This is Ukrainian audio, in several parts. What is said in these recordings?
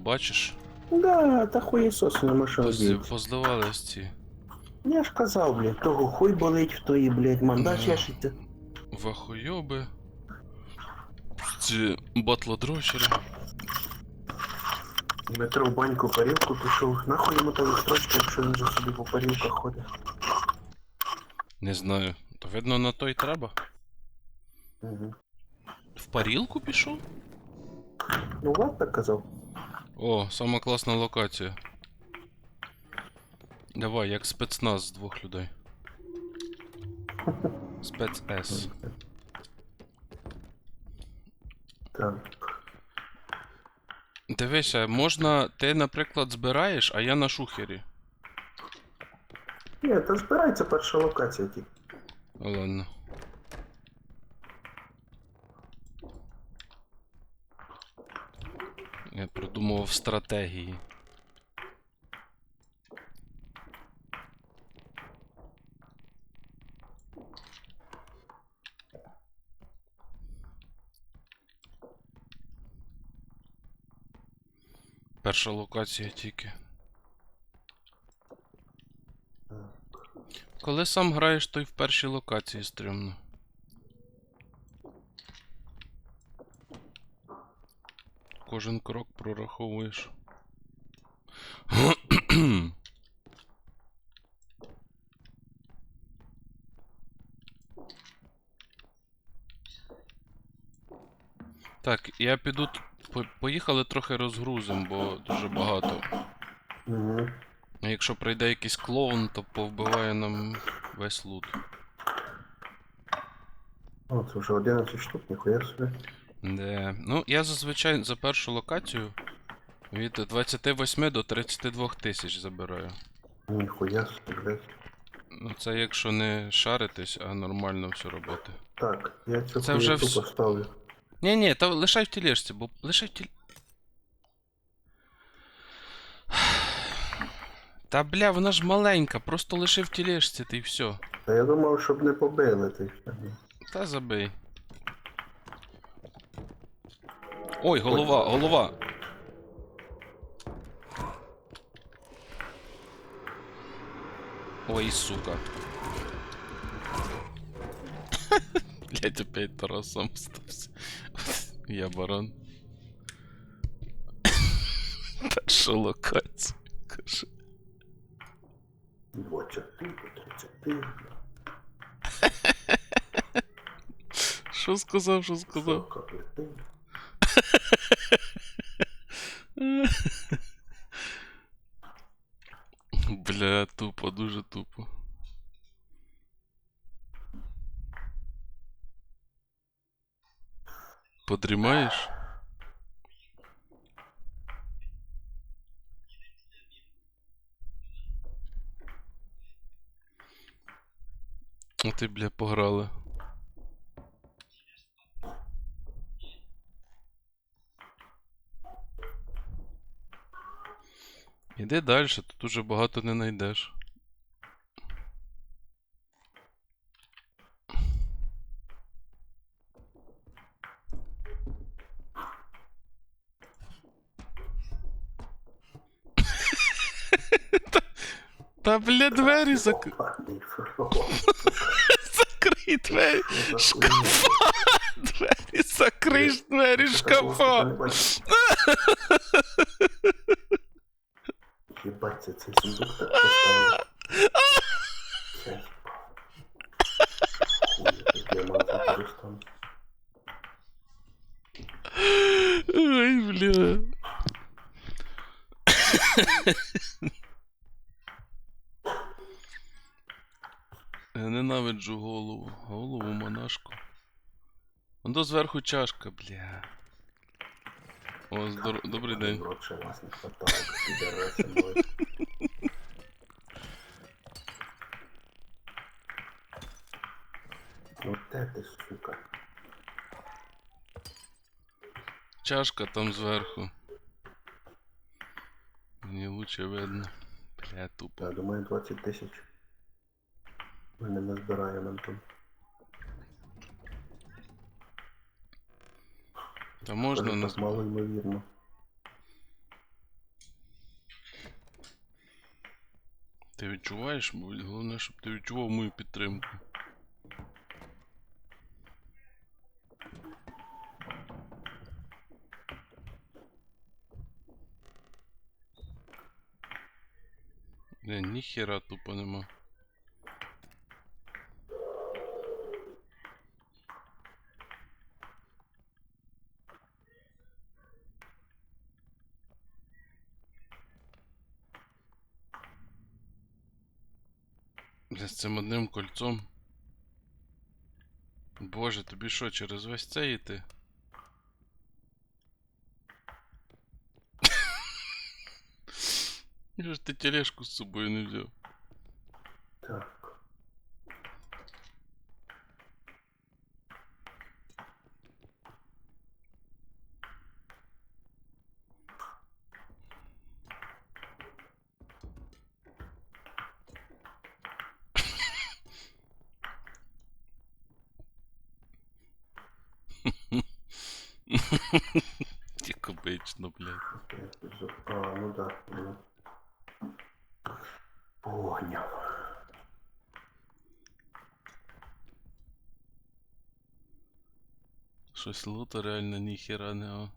бачиш? Да, та хуєсос, нема що Поз- робити. Поздавались ці Я ж казав, блядь, того хуй болить, в тої, блядь, манда Да. чешеться. вахойоби. Ці батлодрочери. Дмитро в баньку парілку пішов. Нахуй йому та строчка, якщо він же собі по парілках ходить. Не знаю. То видно на той треба. Угу. В парілку пішов? Ну, так казав. О, сама класна локація. Давай, як спецназ з двох людей. Спец С. Так. Дивися, можна. Ти, наприклад, збираєш, а я на шухері. Ні, та збирається перша локація тільки. Ладно. Я продумував стратегії. Перша локація тільки. Коли сам граєш, то й в першій локації стрімно. Кожен крок прораховуєш. Так, я піду. по- Поїхали трохи розгрузим, бо дуже багато. Угу. А якщо прийде якийсь клоун, то повбиває нам весь лут. О, це вже 11 штук, ніхуя собі. Де. Ну, я зазвичай за першу локацію від 28 до 32 тисяч забираю. Ніхуя блядь. Ну, це якщо не шаритись, а нормально все робити. Так, я цю Це вже вс- поставлю. Ні, ні, та лишай в тілешці, бо лишай в тіл... Та бля, вона ж маленька, просто лиши в тілешці, ти і все. Та я думав, щоб не побили ти. Та забий. Ой, голова, голова. Ой, сука. Блять, опять Тарасом стався. Я баран. Перша локація. Каже. 24, 34. Що сказав, що сказав? Сука, блядь. Бля, тупо, дуже тупо. Подрімаєш? А ти, бля, пограли. Іди далі, тут уже багато не знайдеш. Та бля, двері зак... Ладний, закрий двері шкафа! Двері закрий ж двері шкафа! Єбать, це цей сундук Он до зверху чашка, бля. О, здор... добрий день. Ще вас не хватало. Ну те ти, сука. Чашка там зверху. Мені лучше видно. Бля, тупо. Я думаю, 20 тисяч. Ми не назбираємо там. Та можна нас. Ну, Мало ймовірно. Ти відчуваєш? Головне, щоб ти відчував мою підтримку. Не, ніхера тупо нема. Цим одним кольцом. Боже, тобі що, через весь це йти? Я ж ти тележку з собою не взяв. Так. Як обично, блядь. Я тут за- А, ну да. ну. Поняв. Щось лута реально ніхера не а.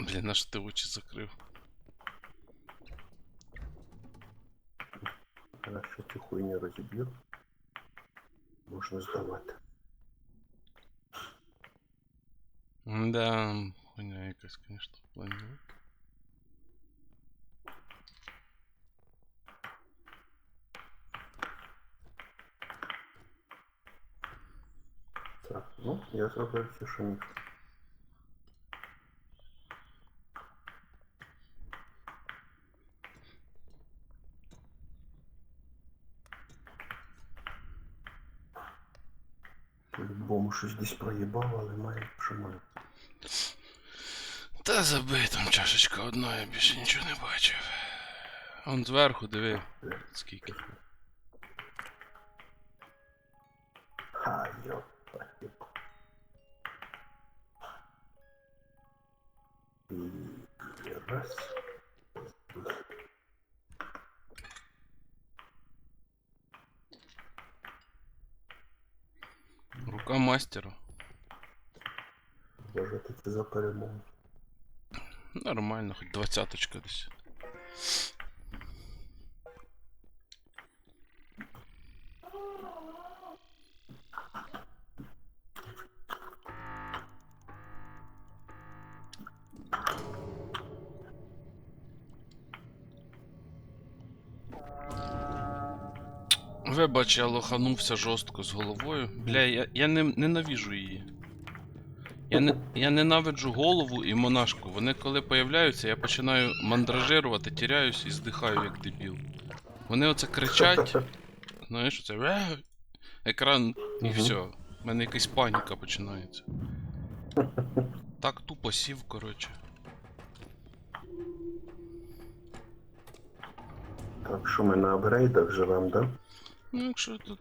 Блін, на що ти очі закрив? Зараз ще цю хуйню розіб'ю. Можна здавати. Да, хуйня якась, конечно, в плані. лута. Так, ну, я зробив все, що міг. Щось десь проїбав, але має, що має. Та забий там чашечка одна, я більше нічого не бачив. Он зверху диви, скільки. Ха, йопа. Рука Боже, Вважати це за перемогу. Нормально, хоч двадцяточка десь. Вибач, я лоханувся жорстко з головою. Бля, я, я не, ненавіжу її. Я, не, я ненавиджу голову і монашку. Вони коли появляються, я починаю мандражирувати, тіряюсь і здихаю як дебіл. Вони оце кричать, знаєш, «Ре!» екран і все. У мене якась паніка починається. Так тупо сів, коротше. Так, що ми на апгрейдах живемо, да? Ну, якщо тут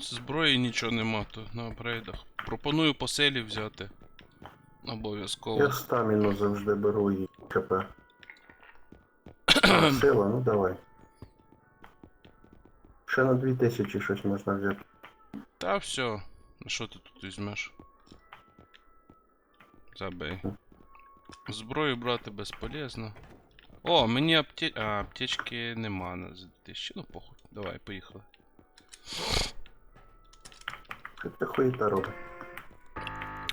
зброї нічого нема, то на апгрейдах. Пропоную по селі взяти. Обов'язково. Я стаміну завжди беру і КП. Сила, ну давай. Ще на 2000 щось можна взяти. Та все. На що ти тут візьмеш? Забей. Зброю брати безполезно. О, мені апте... А, аптечки нема на за 2000. Ну похуй. Давай, поїхали. Це хуєта робить?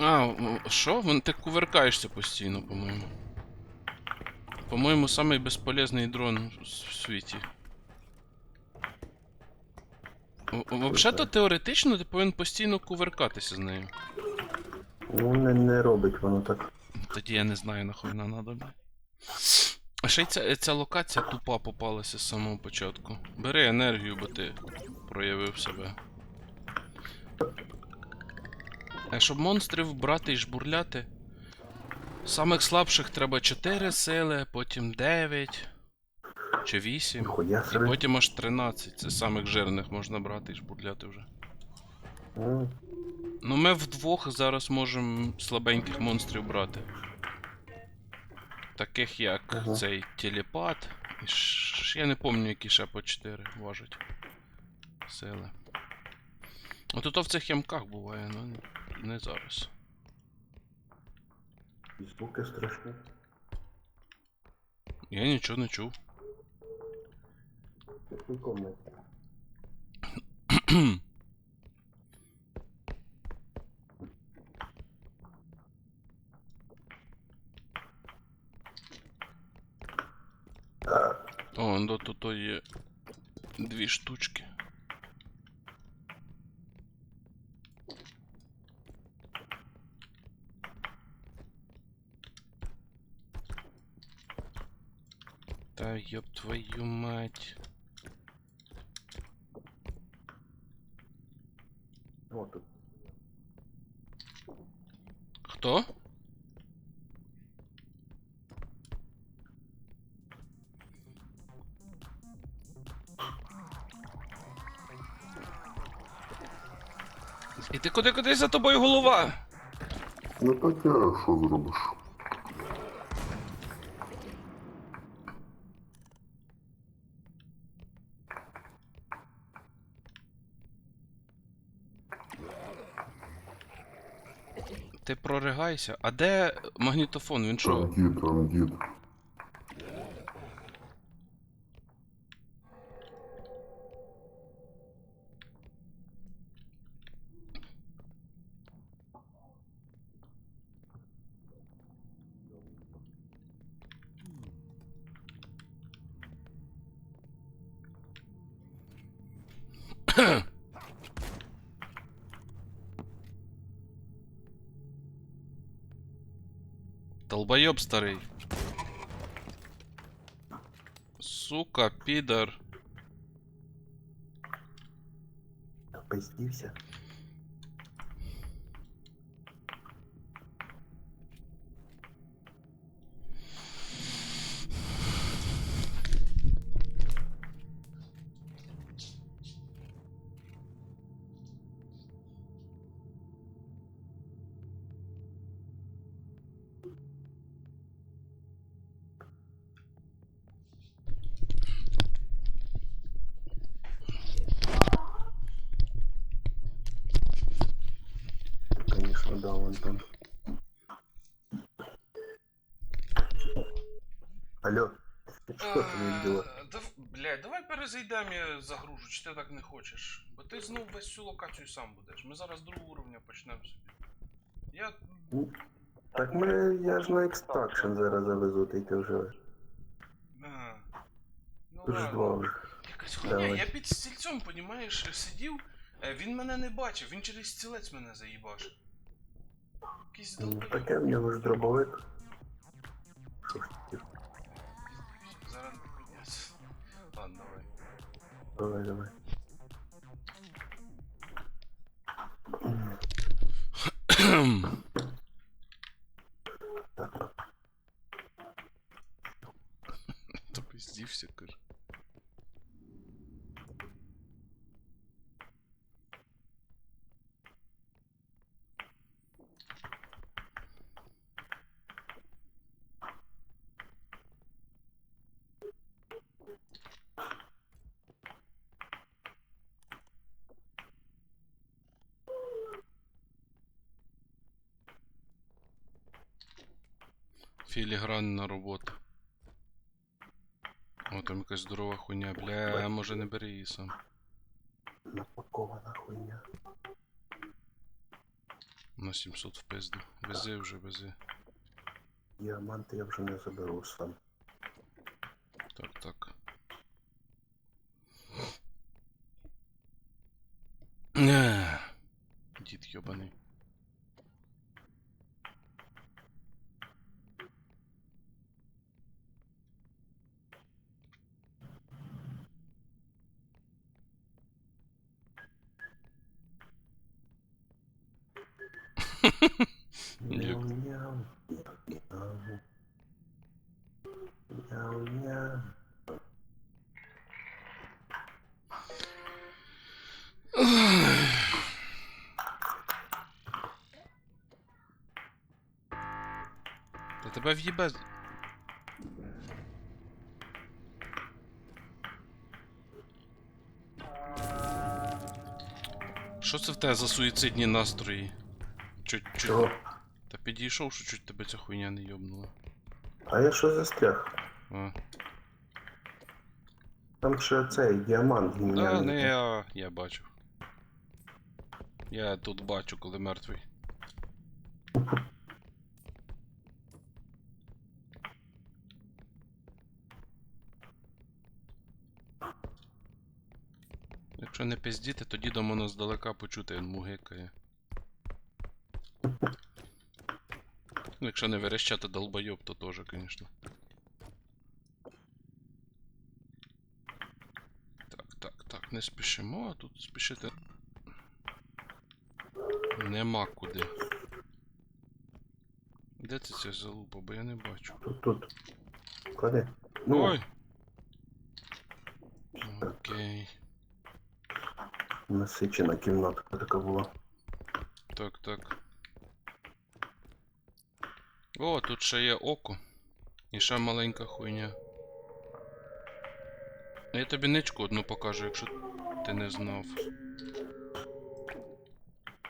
А, що? Вон ти кувиркаєшся постійно, по-моєму. По-моєму, самий безполезний дрон в світі. Взагалі-то теоретично ти повинен постійно кувиркатися з нею. Ну не, не робить воно так. Тоді я не знаю, нахуй надо, бля. А ще й ця, ця локація тупа попалася з самого початку. Бери енергію, бо ти проявив себе. А щоб монстрів брати і жбурляти. Самих слабших треба 4 сили, потім 9. Чи 8. І потім аж 13. Це самих жирних можна брати і шпурляти вже. Ну ми вдвох зараз можемо слабеньких монстрів брати. Таких як Ага. цей телепат. І ш- Я не пам'ятаю, які ще по 4 важать. Сили. От ото в цих ямках буває, ну не зараз. і Звуки страшні. Я нічого не чув. В О, ну то є дві штучки. Та ёб твою мать. о тут. Хто? І ти куди куди за тобою голова? Ну таке, що зробиш? Ти проригайся. А де магнітофон? Він що? Там дід, там дід. Долбойоб старий. Сука, підар. Пиздівся. Алло, що ти мені діло? Бля, давай перезайдемо, я загружу, чи ти так не хочеш. Бо ти знов весь всю локацію сам будеш. Ми зараз другого уровня почнемо собі. Я. Так ми, я ж на екстракшн зараз завезу, ти ти вже. А, ну Тут ж ладно. вже. Якась хуйня, Давай. я під стільцем, понімаєш, сидів, е, він мене не бачив, він через стілець мене заїбаш. Якийсь Ну, долбойоб. Таке в нього ж дробовик. Що ж ти? Давай, давай. Та пиздівся, каже. Філігранна робота. О, там якась здорова хуйня, бля, може не бери її сам. Напакована хуйня. На 700 в пизду. Вези вже, вези. Діаманти я вже не заберу сам. Так, так. Дід йобаний. Тебе в'їбе. Що це в тебе за суїцидні настрої? Чуть, чуть. Чого? Та підійшов, що чуть тебе ця хуйня не йобнула. А я що застряг? А. Там ще цей діамант Та гімняний. не я. Я бачу. Я тут бачу, коли мертвий. Якщо не пиздіти, то дідом воно здалека почути, він мугикає. Ну, якщо не верещати долбойоб, то теж, звісно. Так, так, так, не спішимо, а тут спішити. Нема куди. Де це ця залупа, бо я не бачу. Тут, тут. Клади. Ну, Ой! Насичена кімнатка така була. Так, так. О, тут ще є око. І ще маленька хуйня. Я тобі ничку одну покажу, якщо ти не знав.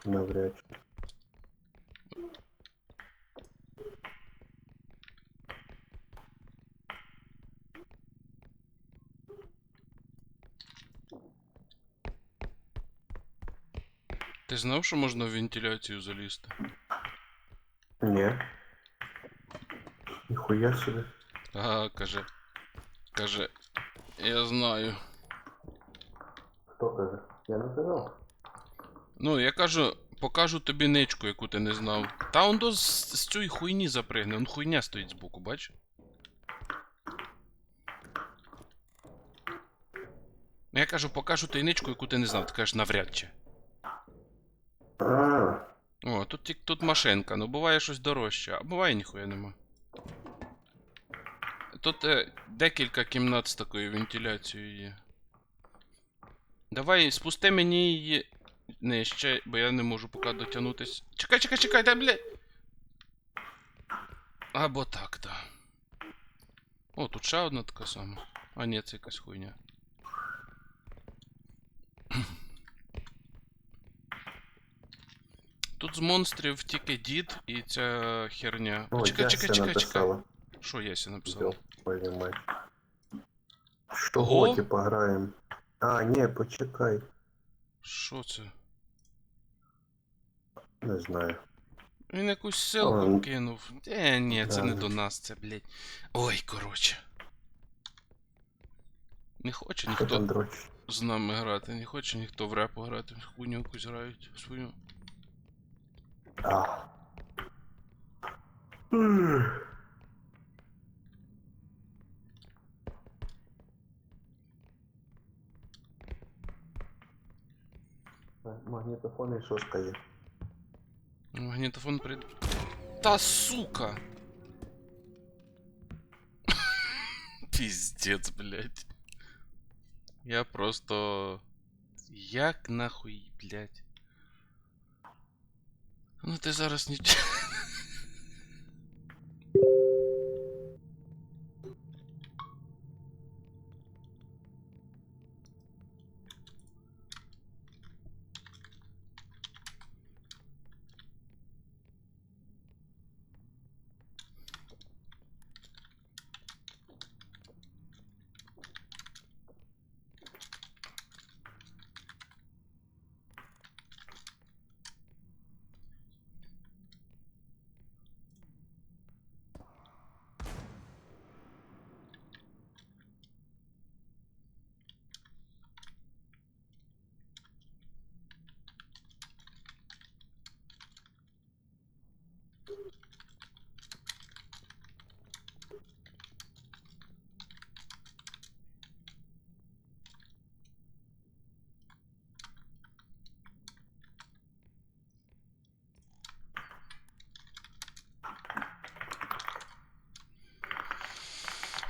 Навряд чи. Знав, що можна в вентиляцію залізти? Ні. Ніхуя собі. Ага, каже. Каже. Я знаю. Хто каже? Я не казав. Ну, я кажу, покажу тобі ничку, яку ти не знав. Та он до з, з цієї хуйні запригне, он хуйня стоїть збоку, бач? Ну, Я кажу, покажу ничку, яку ти не знав. Ти кажеш, навряд чи. О, тут, тут машинка, ну буває щось дорожче, а буває ніхуя нема. Тут е, декілька кімнат з такою вентиляцією є. Давай спусти мені її нижче, бо я не можу поки дотягнутись. Чекай, чекай, чекай, дай, бля. Або так, так. О, тут ще одна така сама. А ні, це якась хуйня. Тут з монстрів тільки дід і ця херня. о, чекай, чекай, чекай, чекай. Що Яся написала? Йоп. Що Ого. готі пограємо? А, ні, почекай. Що це? Не знаю. Він якусь ссылку Ладно. кинув. Е, ні, це Да. не до нас, це, блядь. Ой, коротше. Не хоче Хто там ніхто дрочить? з нами грати, не хоче ніхто в репу грати. Хуйню якусь грають свою. А. Ух. Магнітофон і шоска є. Магнітофон прийде. Та сука! Пиздец, блядь. Я просто. Як нахуй, блядь. Ну ти зараз нічого.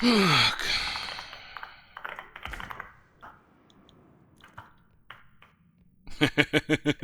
Так.